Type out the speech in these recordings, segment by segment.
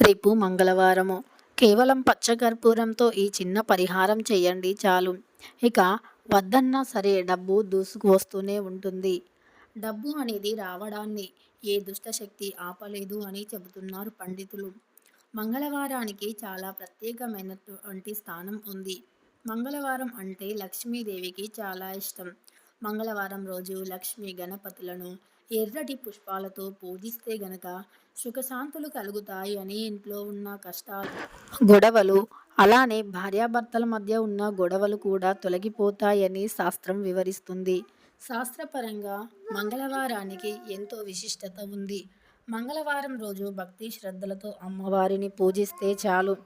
రేపు మంగళవారము. కేవలం పచ్చకర్పూరంతో ఈ చిన్న పరిహారం చేయండి చాలు. ఇక వద్దన్నా సరే డబ్బు దూసుకు వస్తూనే ఉంటుంది. డబ్బు అనేది రావడాన్ని ఏ దుష్టశక్తి ఆపలేదు అని చెబుతున్నారు పండితులు. మంగళవారానికి చాలా ప్రత్యేకమైనటువంటి స్థానం ఉంది. మంగళవారం అంటే లక్ష్మీదేవికి చాలా ఇష్టం. మంగళవారం రోజు లక్ష్మీ గణపతులను ఎర్రటి పుష్పాలతో పూజిస్తే గనక సుఖశాంతులు కలుగుతాయి అని ఇంట్లో ఉన్న కష్టాలు. గొడవలు అలానే భార్యాభర్తల మధ్య ఉన్న గొడవలు కూడా తొలగిపోతాయని శాస్త్రం వివరిస్తుంది. శాస్త్రపరంగా మంగళవారానికి ఎంతో విశిష్టత ఉంది. మంగళవారం రోజు భక్తి శ్రద్ధలతో అమ్మవారిని పూజిస్తే చాలు.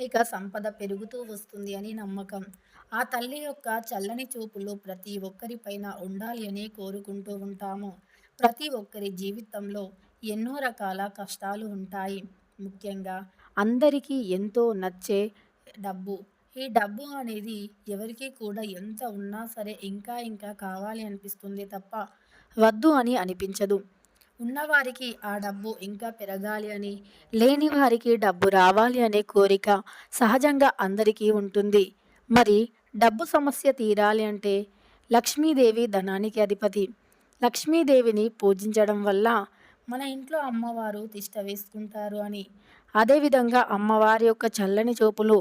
ఇక సంపద పెరుగుతూ వస్తుంది అని నమ్మకం. ఆ తల్లి యొక్క చల్లని చూపులు ప్రతి ఒక్కరిపైన ఉండాలి అని కోరుకుంటూ ఉంటాము. ప్రతి ఒక్కరి జీవితంలో ఎన్నో రకాల కష్టాలు ఉంటాయి. ముఖ్యంగా అందరికీ ఎంతో నచ్చే డబ్బు. ఈ డబ్బు అనేది ఎవరికి కూడా ఎంత ఉన్నా సరే ఇంకా ఇంకా కావాలి అనిపిస్తుంది తప్ప వద్దు అని అనిపించదు. ఉన్నవారికి ఆ డబ్బు ఇంకా పెరగాలి అని లేని వారికి డబ్బు రావాలి అనే కోరిక సహజంగా అందరికీ ఉంటుంది. మరి డబ్బు సమస్య తీరాలి అంటే లక్ష్మీదేవి ధనానికి అధిపతి. లక్ష్మీదేవిని పూజించడం వల్ల మన ఇంట్లో అమ్మవారు తిష్ట వేసుకుంటారు అని. అదేవిధంగా అమ్మవారి యొక్క చల్లని చూపులు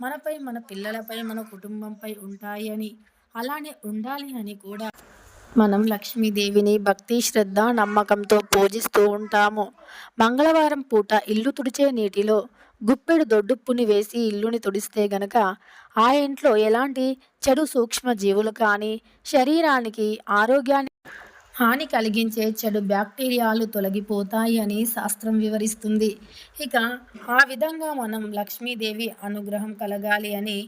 మనపై మన పిల్లలపై మన కుటుంబంపై ఉంటాయి అని. అలానే ఉండాలి అని కూడా మనం లక్ష్మీదేవిని భక్తి శ్రద్ధ నమ్మకంతో పూజిస్తూ ఉంటాము. మంగళవారం పూట ఇల్లు తుడిచే నీటిలో గుప్పెడు దొడ్డుప్పుని వేసి ఇల్లుని తుడిస్తే గనక ఆ ఇంట్లో ఎలాంటి చెడు సూక్ష్మ జీవులు కానీ శరీరానికి ఆరోగ్యానికి హాని కలిగించే చెడు బ్యాక్టీరియాలు తొలగిపోతాయి అని శాస్త్రం వివరిస్తుంది. ఇక ఆ విధంగా మనం లక్ష్మీదేవి అనుగ్రహం కలగాలి అని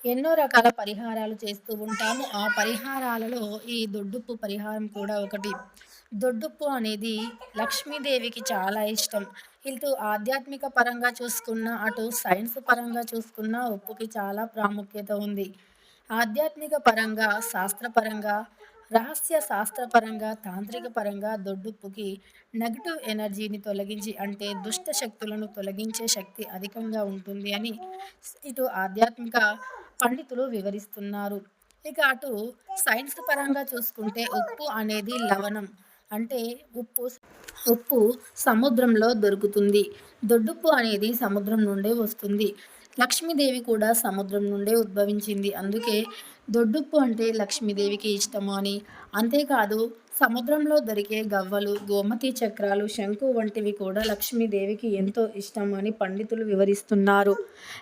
ఎన్నో రకాల పరిహారాలు చేస్తూ ఉంటాము. ఆ పరిహారాలలో ఈ దొడ్డుప్పు పరిహారం కూడా ఒకటి. దొడ్డుప్పు అనేది లక్ష్మీదేవికి చాలా ఇష్టం. ఇటు ఆధ్యాత్మిక పరంగా చూసుకున్న అటు సైన్స్ పరంగా చూసుకున్న ఉప్పుకి చాలా ప్రాముఖ్యత ఉంది. ఆధ్యాత్మిక పరంగా శాస్త్రపరంగా రహస్య శాస్త్రపరంగా తాంత్రిక పరంగా దొడ్డుప్పుకి నెగటివ్ ఎనర్జీని తొలగించి అంటే దుష్ట శక్తులను తొలగించే శక్తి అధికంగా ఉంటుంది అని ఇటు ఆధ్యాత్మిక పండితులు వివరిస్తున్నారు. ఇక అటు సైన్స్ పరంగా చూసుకుంటే ఉప్పు అనేది లవణం అంటే ఉప్పు ఉప్పు సముద్రంలో దొరుకుతుంది. దొడ్డుప్పు అనేది సముద్రం నుండే వస్తుంది. లక్ష్మీదేవి కూడా సముద్రం నుండే ఉద్భవించింది. అందుకే దొడ్డుప్పు అంటే లక్ష్మీదేవికి ఇష్టము అని. అంతేకాదు సముద్రంలో దొరికే గవ్వలు గోమతి చక్రాలు శంకు వంటివి కూడా లక్ష్మీదేవికి ఎంతో ఇష్టం అని పండితులు వివరిస్తున్నారు.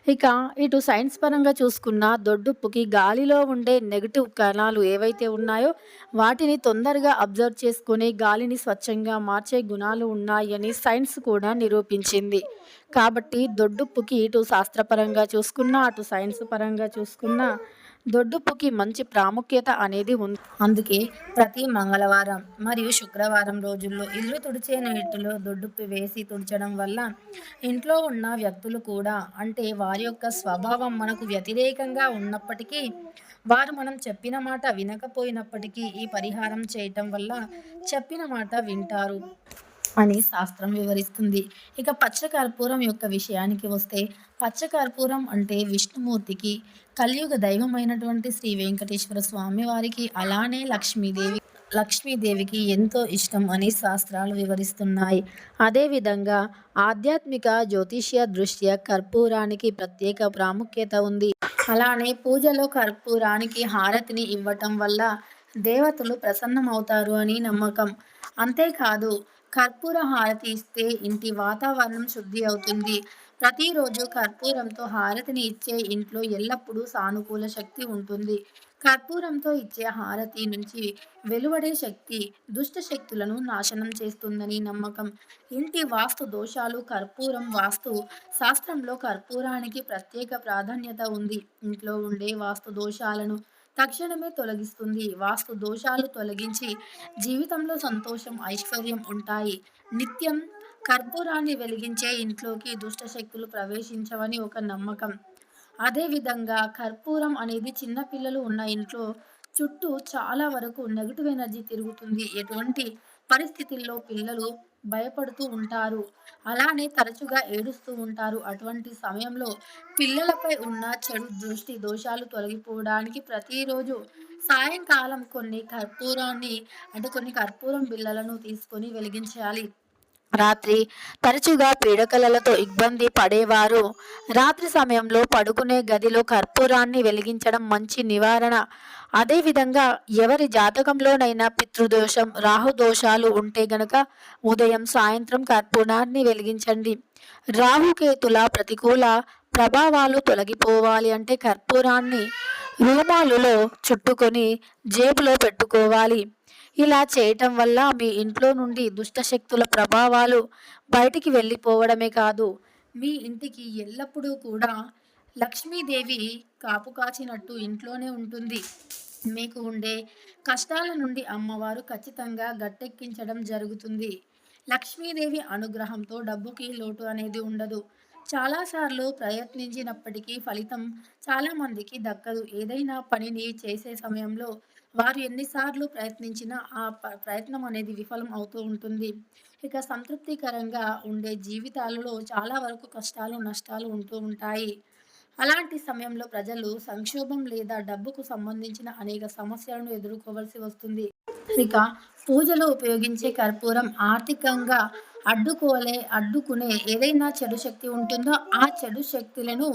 ఇక ఇటు సైన్స్ పరంగా చూసుకున్న దొడ్డుప్పుకి గాలిలో ఉండే నెగిటివ్ కణాలు ఏవైతే ఉన్నాయో వాటిని తొందరగా అబ్జర్వ్ చేసుకుని గాలిని స్వచ్ఛంగా మార్చే గుణాలు ఉన్నాయని సైన్స్ కూడా నిరూపించింది. కాబట్టి దొడ్డుప్పుకి ఇటు శాస్త్రపరంగా చూసుకున్నా అటు సైన్స్ పరంగా చూసుకున్నా దొడ్డుప్పుకి మంచి ప్రాముఖ్యత అనేది ఉంది. అందుకే ప్రతి మంగళవారం మరియు శుక్రవారం రోజుల్లో ఇల్లు తుడిచే నీటిలో దొడ్డుప్పు వేసి తుడచడం వల్ల ఇంట్లో ఉన్న వ్యక్తులు కూడా అంటే వారి యొక్క స్వభావం మనకు వ్యతిరేకంగా ఉన్నప్పటికీ వారు మనం చెప్పిన మాట వినకపోయినప్పటికీ ఈ పరిహారం చేయటం వల్ల చెప్పిన మాట వింటారు. అని. శాస్త్రం వివరిస్తుంది. ఇక పచ్చకర్పూరం యొక్క విషయానికి వస్తే పచ్చకర్పూరం అంటే విష్ణుమూర్తికి కలియుగ దైవమైనటువంటి శ్రీ వెంకటేశ్వర స్వామి వారికి అలానే లక్ష్మీదేవి లక్ష్మీదేవికి ఎంతో ఇష్టం అని శాస్త్రాలు వివరిస్తున్నాయి. అదేవిధంగా ఆధ్యాత్మిక జ్యోతిష్య దృష్ట్యా కర్పూరానికి ప్రత్యేక ప్రాముఖ్యత ఉంది. అలానే పూజలో కర్పూరానికి హారతిని ఇవ్వటం వల్ల దేవతలు ప్రసన్నమవుతారు అని నమ్మకం. అంతేకాదు కర్పూర హారతి ఇస్తే ఇంటి వాతావరణం శుద్ధి అవుతుంది. ప్రతిరోజు కర్పూరంతో హారతిని ఇచ్చే ఇంట్లో ఎల్లప్పుడూ సానుకూల శక్తి ఉంటుంది. కర్పూరంతో ఇచ్చే హారతి నుంచి వెలువడే శక్తి దుష్ట శక్తులను నాశనం చేస్తుందని నమ్మకం. ఇంటి వాస్తు దోషాలు కర్పూరం వాస్తు. శాస్త్రంలో కర్పూరానికి ప్రత్యేక ప్రాధాన్యత ఉంది. ఇంట్లో ఉండే వాస్తు దోషాలను తక్షణమే తొలగిస్తుంది. వాస్తు దోషాలు తొలగించి జీవితంలో సంతోషం ఐశ్వర్యం ఉంటాయి. నిత్యం కర్పూరాన్ని వెలిగించే ఇంట్లోకి దుష్ట శక్తులు ప్రవేశించవని ఒక నమ్మకం. అదేవిధంగా కర్పూరం అనేది చిన్నపిల్లలు ఉన్న ఇంట్లో చుట్టూ చాలా వరకు నెగిటివ్ ఎనర్జీ తిరుగుతుంది. ఎటువంటి పరిస్థితుల్లో పిల్లలు భయపడుతూ ఉంటారు. అలానే తరచుగా ఏడుస్తూ ఉంటారు. అటువంటి సమయంలో పిల్లలపై ఉన్న చెడు దృష్టి దోషాలు తొలగిపోవడానికి ప్రతిరోజు సాయంకాలం కొన్ని కర్పూరాన్ని అంటే కొన్ని కర్పూరం బిళ్ళలను తీసుకొని వెలిగించాలి. రాత్రి తరచుగా పీడకలలతో ఇబ్బంది పడేవారు రాత్రి సమయంలో పడుకునే గదిలో కర్పూరాన్ని వెలిగించడం మంచి నివారణ. అదేవిధంగా ఎవరి జాతకంలోనైనా పితృదోషం, రాహుదోషాలు ఉంటే గనక ఉదయం, సాయంత్రం కర్పూరాన్ని వెలిగించండి. రాహుకేతుల ప్రతికూల ప్రభావాలు తొలగిపోవాలి అంటే కర్పూరాన్ని రూమాలులో చుట్టుకొని జేబులో పెట్టుకోవాలి. ఇలా చేయటం వల్ల మీ ఇంట్లో నుండి దుష్టశక్తుల ప్రభావాలు బయటికి వెళ్ళిపోవడమే కాదు, మీ ఇంటికి ఎల్లప్పుడూ కూడా లక్ష్మీదేవి కాపు కాచినట్టు ఇంట్లోనే ఉంటుంది. మీకు ఉండే కష్టాల నుండి అమ్మవారు ఖచ్చితంగా గట్టెక్కించడం జరుగుతుంది. లక్ష్మీదేవి అనుగ్రహంతో డబ్బుకి లోటు అనేది ఉండదు. చాలా సార్లు ప్రయత్నించినప్పటికీ ఫలితం చాలామందికి దక్కదు. ఏదైనా పనిని చేసే సమయంలో వారు ఎన్నిసార్లు ప్రయత్నించినా ఆ ప్రయత్నం అనేది విఫలం అవుతూ ఉంటుంది. ఇక సంతృప్తికరంగా ఉండే జీవితాలలో చాలా వరకు కష్టాలు, నష్టాలు ఉంటూ ఉంటాయి. అలాంటి సమయంలో ప్రజలు సంక్షోభం లేదా డబ్బుకు సంబంధించిన అనేక సమస్యలను ఎదుర్కోవలసి వస్తుంది. ఇక పూజలో ఉపయోగించే కర్పూరం ఆర్థికంగా అడ్డుకోలే అడ్డుకునే ఏదైనా చెడు శక్తి ఉంటుందో ఆ చెడు శక్తులను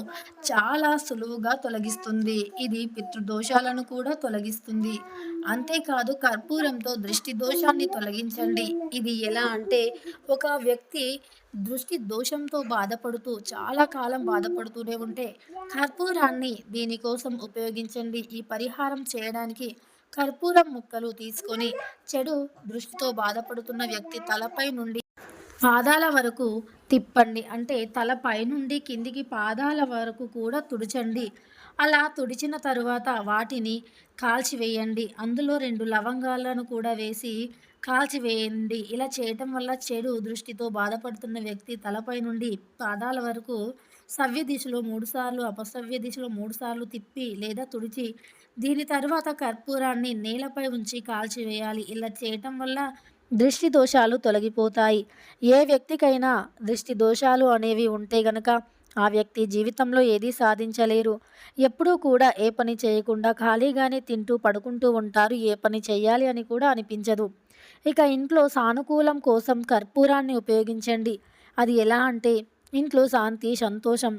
చాలా సులువుగా తొలగిస్తుంది. ఇది పితృదోషాలను కూడా తొలగిస్తుంది. అంతేకాదు కర్పూరంతో దృష్టి దోషాన్ని తొలగించండి. ఇది ఎలా అంటే ఒక వ్యక్తి దృష్టి దోషంతో బాధపడుతూ చాలా కాలం బాధపడుతూనే ఉంటే కర్పూరాన్ని దీనికోసం ఉపయోగించండి. ఈ పరిహారం చేయడానికి కర్పూరం ముక్కలు తీసుకొని చెడు దృష్టితో బాధపడుతున్న వ్యక్తి తలపై నుండి పాదాల వరకు తిప్పండి. అంటే తల పైనుండి కిందికి పాదాల వరకు కూడా తుడచండి. అలా తుడిచిన తరువాత వాటిని కాల్చివేయండి. అందులో రెండు లవంగాలను కూడా వేసి కాల్చివేయండి. ఇలా చేయటం వల్ల చెడు దృష్టితో బాధపడుతున్న వ్యక్తి తలపై నుండి పాదాల వరకు సవ్య దిశలో మూడుసార్లు అపసవ్య దిశలో మూడుసార్లు తిప్పి లేదా తుడిచి దీని తర్వాత కర్పూరాన్ని నేలపై ఉంచి కాల్చివేయాలి. ఇలా చేయటం వల్ల దృష్టి దోషాలు తొలగిపోతాయి. ఏ వ్యక్తికైనా దృష్టి దోషాలు అనేవి ఉంటే గనక ఆ వ్యక్తి జీవితంలో ఏదీ సాధించలేరు. ఎప్పుడూ కూడా ఏ పని చేయకుండా ఖాళీగానే తింటూ, పడుకుంటూ ఉంటారు. ఏ పని చేయాలి అని కూడా అనిపించదు. ఇక ఇంట్లో సానుకూలం కోసం కర్పూరాన్ని ఉపయోగించండి. అది ఎలా అంటే ఇంట్లో శాంతి, సంతోషం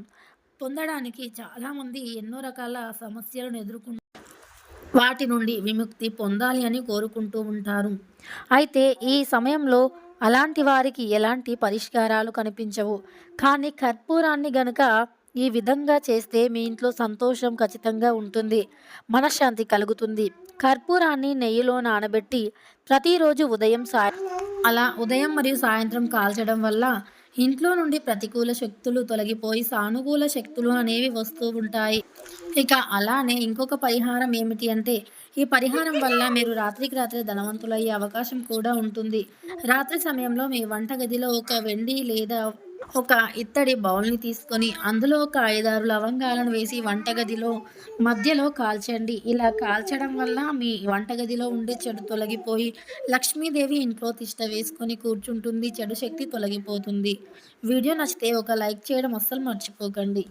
పొందడానికి చాలామంది ఎన్నో రకాల సమస్యలను ఎదుర్కొంటారు. వాటి నుండి విముక్తి పొందాలి అని కోరుకుంటూ ఉంటారు. అయితే ఈ సమయంలో అలాంటి వారికి ఎలాంటి పరిష్కారాలు కనిపించవు. కానీ కర్పూరాన్ని గనుక ఈ విధంగా చేస్తే మీ ఇంట్లో సంతోషం ఖచ్చితంగా ఉంటుంది. మనశ్శాంతి కలుగుతుంది. కర్పూరాన్ని నెయ్యిలో నానబెట్టి ప్రతిరోజు ఉదయం, సాయం అలా ఉదయం మరియు సాయంత్రం కాల్చడం వల్ల ఇంట్లో నుండి ప్రతికూల శక్తులు తొలగిపోయి సానుకూల శక్తులు అనేవి వస్తూ ఉంటాయి. ఇక అలానే ఇంకొక పరిహారం ఏమిటి అంటే ఈ పరిహారం వల్ల మీరు రాత్రికి రాత్రి ధనవంతులయ్యే అవకాశం కూడా ఉంటుంది. రాత్రి సమయంలో మీ వంటగదిలో ఒక వెండి లేదా ఒక ఇత్తడి బౌల్‌ని తీసుకొని అందులో ఒక 5, 6 లవంగాలను వేసి వంటగదిలో మధ్యలో కాల్చండి. ఇలా కాల్చడం వల్ల మీ వంటగదిలో ఉండే చెడు తొలగిపోయి లక్ష్మీదేవి ఇంట్లో తిష్ట వేసుకొని కూర్చుంటుంది. చెడు శక్తి తొలగిపోతుంది. వీడియో నచ్చితే ఒక లైక్ చేయడం అస్సలు మర్చిపోకండి.